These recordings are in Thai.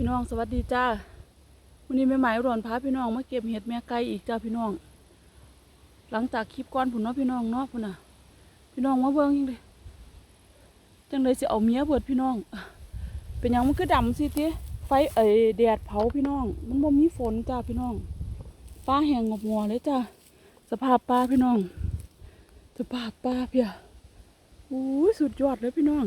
พี่น้องสวัสดีจ้าวันนี้แม่หมายรอนพาพี่น้องมาเก็บเห็ดแม่ไก่อีกจ้าพี่น้อง หลังจากคลิปก้อนผุนเนาะพี่น้องเนาะพุ่นน่ะ พี่น้องมาเบิ่งยังเลยจังเลยสิเอาเมียเบิดพี่น้อง เป็นยังมันคือดำสิติไฟเอ้ยแดดเผาพี่น้อง มันบ่มีฝนจ้าพี่น้องฟ้าแห้งงบงัวเลยจ้าสภาพปลาพี่น้องสภาพปลาเพียอู้ยสุดยอดเลยพี่น้อง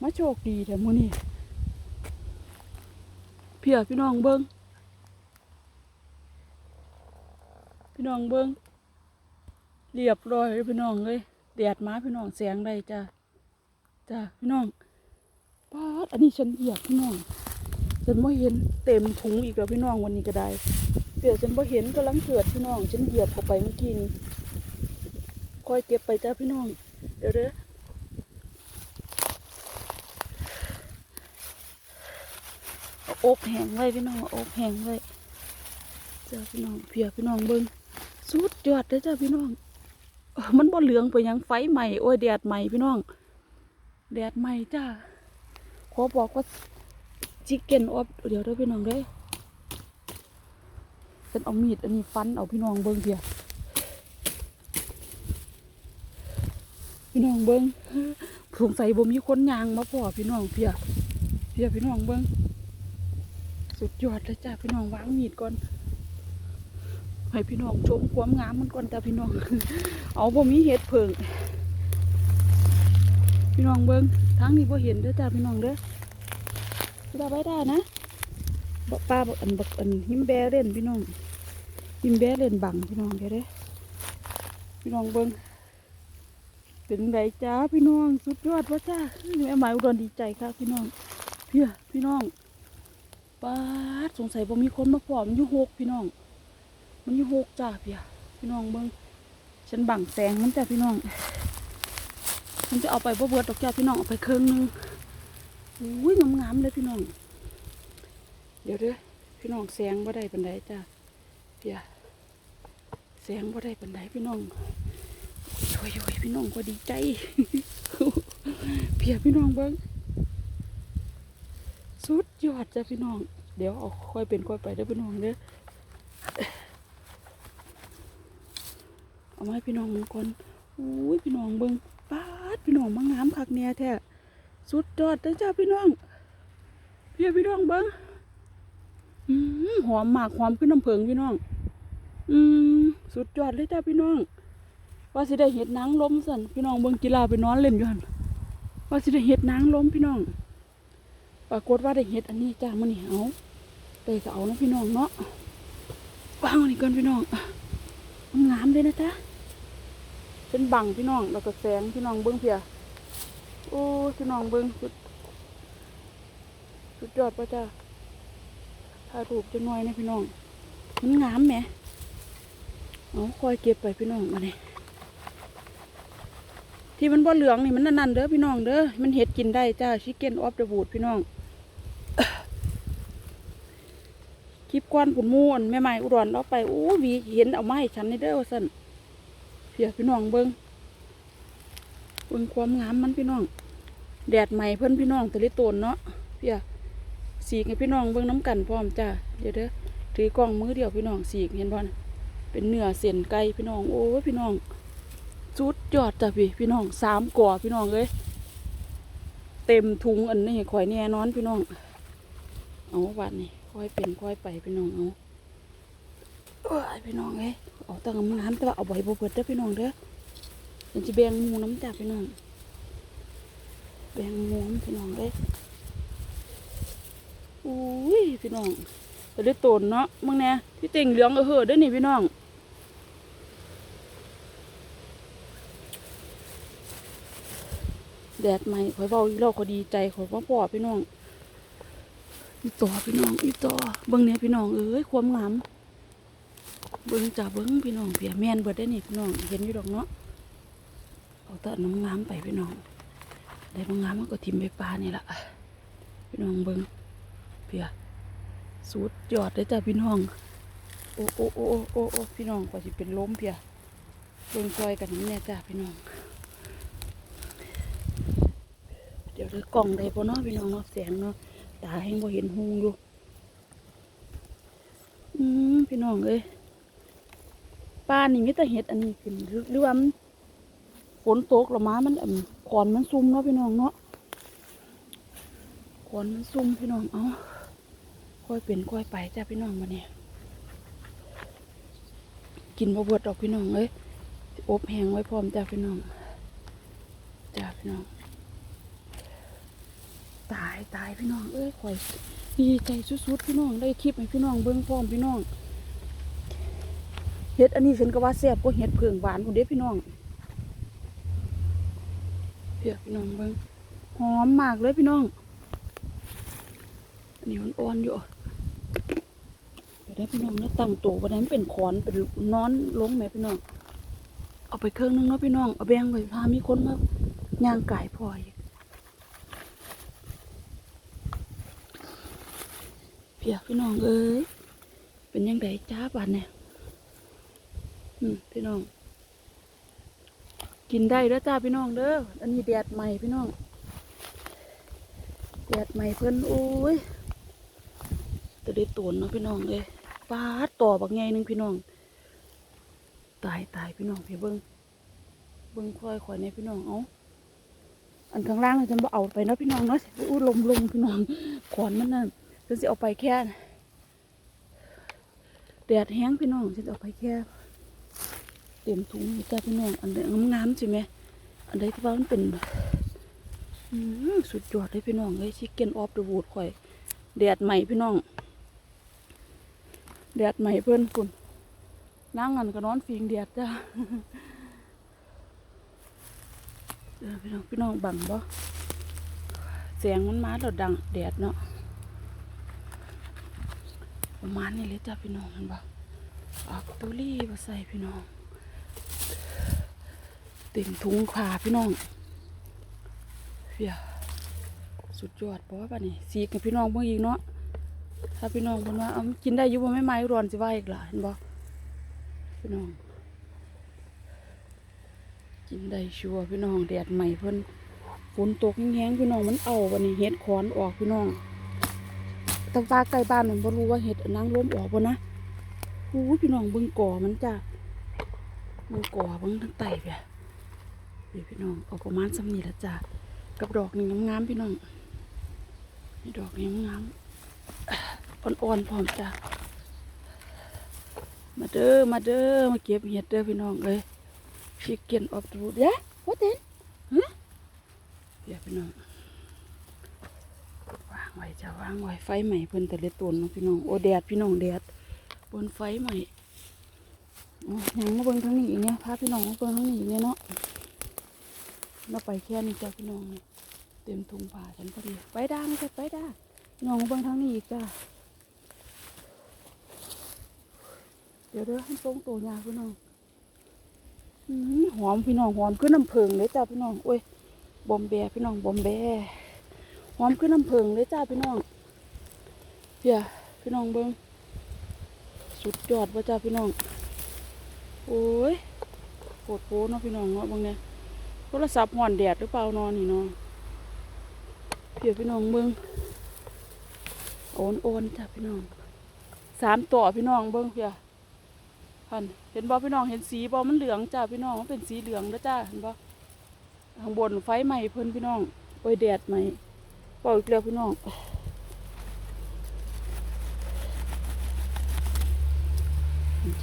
มาโชคดีแต่มื้อนี้ เพียพี่น้องเบิ้งพี่น้องเบิ้งเรียบร้อยพี่น้องเลยแดดมาพี่น้องแสงได้จ้าจ้าพี่น้องป้าอันนี้ฉันเหยียบพี่น้องฉันไม่เห็นเต็มถุงอีกแล้วพี่น้องวันนี้ก็ได้เดี๋ยวฉันไม่เห็นกำลังเกิดพี่น้องฉันเหยียบเข้าไปเมื่อกี้นี้คอยเก็บไปจ้าพี่น้องเดี๋ยวเด้อ อาอบแห้งไว้พี่น้องอาอบแห้งไว้เจ้าพี่น้องเพียพี่น้องเบิ้งสุดยอดเลยจ้าพี่น้อง มันบ่เหลืองไปยังไฟใหม่โอ้ยแดดใหม่พี่น้อง แดดใหม่จ้าขอบอกว่าชิคเก้นอบเดี๋ยวเด้อพี่น้องเด้อฉันเอามีดอันนี้ฟันเอาพี่น้องเบิ้งเพียพี่น้องเบิ้งสงสัยบ่มีคนยางมาพ่อพี่น้องเพียเพียพี่น้องเบิ้ง สุดยอดเลยจ้าพี่น้องวางมีดก่อนให้พี่น้องชมความงามมันก่อนจ้าพี่น้อง เอาบ่มีเห็ดเผิงพี่น้องเบิ้งทางนี้บ่เห็นเด้อจ้าพี่น้องเด้อเราไปได้นะบกปลาบกอันบักอันหิมแบเล่นพี่น้องหิมแบเล่นบังพี่น้องเด้อเด้อพี่น้องเบิ้งเป็นไงจ้าพี่น้องสุดยอดวะจ้าแม่หมายอุดรดีใจค่ะพี่น้องเพี่ยพี่น้อง ป้าดสงสัยบ่มีคนมาพร้อมนอยู่หกพี่น้อง มันอยู่หกจ้าพี่พี่น้องเบิ่งฉันบังแสงมันจ้าพี่น้องมันจะเอาไปบ่เบิดดอกจ้าพี่น้องเอาไปเครึ่งนึงอุ้ยงามๆเลยพี่น้อง เดี๋ยวเด้อพี่น้องแสงบ่ได้ปานใดจ้าพี่แสงบ่ได้ปานใดพี่น้องโอ้ยโอ้ยพี่น้องก็ดีใจพี่พี่น้องเบิ่งสุดยอดจ้ะพี่น้อง เดี๋ยวเอาค่อยเป็นค่อยไปเด้พี่น้องเด้อเอามาให้พี่น้องมึงก่อนอุ้ยพี่น้องเบิ่งป้าดพี่น้องมางามคักเนี่ยแท้สุดยอดเด้อจ้าพี่น้องเพี่พี่น้องเบิ่งหอมหมากหอมขึ้นน้ำเพิงพี่น้อง อืมสุดยอดเลยจ้าพี่น้อง ว่าสิได้เห็ดนางลมสันพี่น้องเบิ่งกีฬาไปนอนเล่นอยู่หันว่าสิได้เห็ดนางลมพี่น้อง ปรากฏว่าได้เห็ดอันนี้จ้ามันนี่เอาไปก็เอานะพี่น้องเนาะวางอันนี้ก่อนพี่น้องมันงามเลยนะจ๊ะเป็นบังพี่น้องแล้วก็แสงพี่น้องเบิ้งเพียโอ้พี่น้องเบิ้งสุดสุดยอดป่ะจ้าถ่ายรูปจะน้อยนะพี่น้องมันงามไหมเอาคอยเก็บไปพี่น้องมาเนี่ยที่มันบ่เหลืองนี่มันนั่นๆเด้อพี่น้องเด้อมันเห็ดกินได้จ้าชิเก้นออฟเดอะบูดพี่น้อง คลิปก้อนผุนมูนแม่ไม้อุดรเอาไปโอ้วีเห็นเอาไม้ฉันในเด้อว่าสั่นเพียพี่น้องเบิ้งเบิ้งความงามมันพี่น้อง แดดใหม่เพิ่อนพี่น้องตะลิโตนเนาะเพียสีกให้พี่น้องเบิ้งน้ำกันพร้อมจ้าเดี๋ยวเด้อถือกล้องมือเดียวพี่น้องสีเห็นบ่นเป็นเนื้อเส้นไก่พี่น้องโอ้พี่น้องสุดยอดจ้ะพี่พี่น้องสามก่อพี่น้องเลยเต็มถุงอันนี้ข่อยแน่นอนพี่น้องเอาวันนี้ ค่อยเป็นค่อยไปพี่น้องเอาโอ้ยพี่น้องเอ้ยเอาตั้งมันน้ำแต่ว่าเอาใบบัวเปิดเด้อพี่น้องเด้อเดี๋ยวจะแบ่งมูน้ำจากพี่น้องแบ่งมูน้ำพี่น้องเอ้ยอุ้ยพี่น้องแต่ได้โตนเนาะมึงเนี่ยที่เต่งเหลืองเออเหอเด้อนี่พี่น้องแดดใหม่ข่อยเบาอีกแล้วข่อยดีใจข่อยว่าพ่อพี่น้อง อีต่อพี่น้องอีต่อเบิ้งเนี่ยพี่น้องเอ้ยความงามเบิ้งจ่าเบิ้งพี่น้องเพียแมนเบิดได้นี่พี่น้องเห็นอยู่ดอกเนาะเอาต่น้ำงามไปพี่น้องได้น้ำงามมันก็ทิมไปปลานี่ละพี่น้องเบิ้งเพียสุดยอดเลยจ้ะพี่น้องโอ้โอ้โอ้โอ้โอ้พี่น้องกว่าสิเป็นล้มเพียเบิ้งซอยกันนี่แน่จ้ะพี่น้องเดี๋ยวเดี๋ยวกล่องได้ปะเนาะพี่น้องเนาะแสงเนาะ ตาแห้งบ่เห็นหงอยู่อืมพี่น้องเอ้ยป้านี่มีแต่เห็ดอันนี้ขึ้นหรือว่ามันฝนตกแล้วมามันอั่นขอนมันซุ่มเนาะพี่น้องเนาะขอนมันซุ่มพี่น้องเอาค่อยเป็นค่อยไปจ้าพี่น้องมาเนี่ยกินบ่เบิดดอกพี่น้องเอ้ยอบแห้งไว้พร้อมจ้าพี่น้องจ้าพี่น้อง ตายตายพี่น้อง เอ้ยข่อยดีใจสุดๆพี่น้องได้คลิปให้พี่น้องเบิ่งพร้อมพี่น้องเฮ็ดอันนี้ฉันก็ว่าแซ่บกว่าเฮ็ดเผืองหวานพุ่นเด้พี่น้องเพี่พี่น้องเบิ่งหอมมากเลยพี่น้องอันนี้มันอ่อนอยู่เดี๋ยวได้พี่น้องนะตั้งโตบ่ได้มันเป็นขอนเป็นนอนลงแม่พี่น้องเอาไปเครื่องนึงเนาะพี่น้องเอาแบงไว้พามีคนมาย่างไกายพออีก เพียพี่น้องเอ้ยเป็นยังไงจ้าบัดเนี่ยอืมพี่น้อง กินได้เด้อจ้าพี่น้องเด้ออันนี้แดดใหม่พี่น้องแดดใหม่เพิ่นโอ้ยจะได้ตวนเนาะพี่น้องเอ้ยปาดต่อบักไงหนึ่งพี่น้อง ตายตายพี่น้องพี่เบิ้งเบิ้งค่อยข่อยในพี่น้องเอาอันข้างล่างเราจะบ่เอาไปเนาะพี่น้องเนาะอู้ลมลมพี่น้องขอนมันนั่น ฉันจะเอาไปแค่แดดแห้งพี่น้องฉันจะเอาไปแค่เต็มถุงนี่จ้าพี่น้องอันใดงามๆใช่ไหมอันใดที่ว่ามันเป็นอืมสุดยอดเลยพี่น้องเลยชิคเก้นออฟเดอะวูดข่อยแดดใหม่พี่น้องแดดใหม่เพื่อนคุณนั่งกันก็นอนฟิงแดดจ้าพี่น้องพี่น้องบังบ่เสียงมันมาแล้วดังแดดเนาะ ประมาณนี้เลยจ้าพี่น้องมันบ่เอาตุลี่มาใส่พี่น้องเต็มถุงขาพี่น้องเพียสุดยอดเพราะว่าป่ะนี่สีกับพี่น้องเพิ่งอีกเนาะถ้าพี่น้องเพิ่นว่าเอากินได้อยู่บ่ไม่ไม้ร้อนสิว่าอีกล่ะเห็นบ่พี่น้อง กินได้ชัวร์พี่น้องแดดใหม่เพิ่นฝนตกแห้งๆพี่น้องมันเอาวันนี้เฮ็ดคอนออกพี่น้อง ตางฟ้าใกล้บ้านมันบ่รู้ว่าเห็ดนางล้มออกบ่นะอู้พี่น้องเบิ่งก่อมันจ้ะเบิ่งก่อเบิ่งทั้งไตเปียนี่พี่น้องเอาประมาณสำนีละจ้ะกับดอกนี่งามๆพี่น้องนี่ดอกนี่งามๆอ่อนๆพร้อมจ้ะมาเด้อมาเด้อมาเก็บเห็ดเด้อพี่น้องเอ้ยชิเก้นออฟดูดยะว่าเต้นฮะเดี๋ยวพี่น้อง ไว้จะวางไว้ไฟใหม่เพิ่นแต่ละต้นเนาะพี่น้องโอแดดพี่น้องแดดบนไฟใหม่ยังมาเบิ่งทางนี้อีกเนี่ยพาพี่น้องมาเบิ่งทางนี้อีกเนี่ยเนาะเราไปแค่นี้จ้ะพี่น้องนี่เต็มถุงผ้าฉันพอดีไปด้าไม่ใช่ไปด้าพี่น้องมาเบิ่งทางนี้อีกจ้ะเดี๋ยวเด้อให้ตรงตัวยาพี่น้องหอมพี่น้องหอมขึ้นน้ำผึ้งเลยจ้ะพี่น้องโอ้ยบอมแบพี่น้องบอมแบ อมขึ้นน้ำผึ้งเลยจ้าพี่น้องเดี๋ยพี่น้องเบิ้งสุดยอดว่าจ้าพี่น้อง โอ้ยโคตรโพเนาะพี่น้องเนาะเบางเนี่ยโทรศัพท์ห่อนแดดหรือเปล่านอนนี่เนาะเดี๋ยพี่น้องเบิ้งโอนโอนจ้าพี่น้องสามต่อพี่น้องเบิ้งเพียพันเห็นบ่พี่น้องเห็นสีบ่มันเหลืองจ้าพี่น้องมันเป็นสีเหลืองแล้วจ้าเห็นบ่ข้างบนไฟใหม่เพิ่นพี่น้องโอ้ยแดดใหม่ ปล่ออีกแล้วพี่น้อง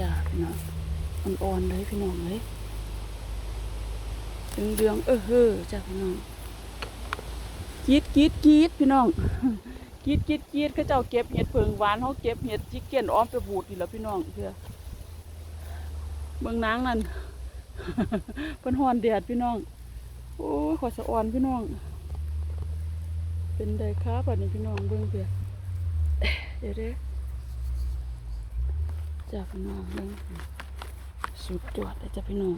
จ้าพี่น้องอ่อนๆเลยพี่น้องเลยเดืองๆเออเฮ้อจ้าพี่น้องกีดกีดกีดพี่น้องกีดกีดกีดเขาเจ้าเก็บเห็ดเพิงหวานเขาเก็บเห็ดชิคเก้นอ้อมไปบูดนี่แหล้วพี่น้องเพื่อเมืองนางนั่นเป็นหอนแดดพี่น้อง โอ้ขอสะอ่อนพี่น้อง เป็นไดครับอันนี้พี่น้องเบิ่งเพียเดี๋ยวเด้จ้าพี่น้องเบิ่งสุดยอดเลยจ้าพี่น้อง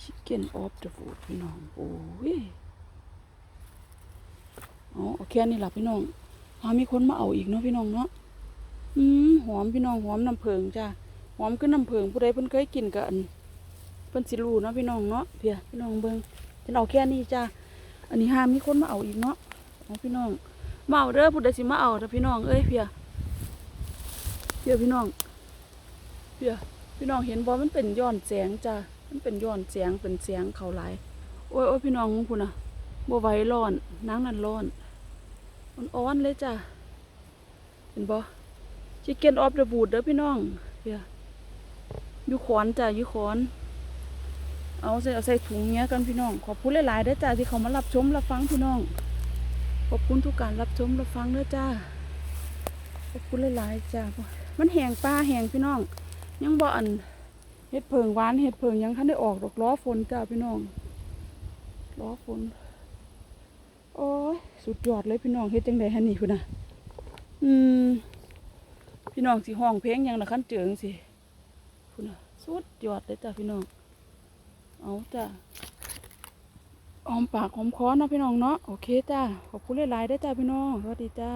ชิคเก้นออฟเดอะฟูดพี่น้องโอ้ยอ๋อโอเคนี่หละพี่น้องหามีคนมาเอาอีกเนาะพี่น้องเนาะอืมหอมพี่น้องหอมน้ำเพิงจ้าหอมขึ้นน้ำเพิงผู้ใดเพิ่นเคยกินกันเพิ่นสิรู้เนาะพี่น้องเนาะเพียพี่น้องเบิ่งฉันเอาแค่นี้จ้า อันนี้ห้ามมีคนมาเอาอีกเนาะของพี่น้องมาเอาเด้อผู้ใดสิมาเอาเด้อพี่น้องเอ้ยเพียเพียพี่น้องเพียพี่น้องเห็นบ่มันเป็นย้อนแสงจ้ะมันเป็นย้อนแสงเป็นแสงเขาหลายโอ้ยโอ้ยพี่น้องของคุณน่ะบ่ไหวร้อนนางนั่นร้อนมันอ่อนเลยจ้ะเห็นบ่ชิเกนออฟเดอะบูดเด้อพี่น้องเพียอยู่ขอนจ้ะอยู่ขอน เอาใส่เอาใส่ถุงเนี้ยกันพี่น้อง ขอบคุณหลายๆเด้อจ้าที่เขามารับชมรับฟังพี่น้อง ขอบคุณทุกการรับชมรับฟังเด้อจ้า ขอบคุณหลายๆจ้า มันแหงปลาแหงพี่น้อง ยังบ่อันเห็ดเพิงหวานเห็ดเพิงยังทันได้ออกดอกล้อฝนจ้าพี่น้อง ล้อฝน โอ้ยสุดยอดเลยพี่น้องเฮ็ดจังไดฮะนี่พุ่นน่ะอืม พี่น้องสิห้องเพลงยังนะคันเจิงสิพุ่นน่ะสุดยอดเลยจ้าพี่น้อง เอาจ้ะออมปากอมคอเนาะพี่น้องเนาะโอเคจ้าขอบคุณหลายๆได้จ้าพี่น้องสวัสดีจ้า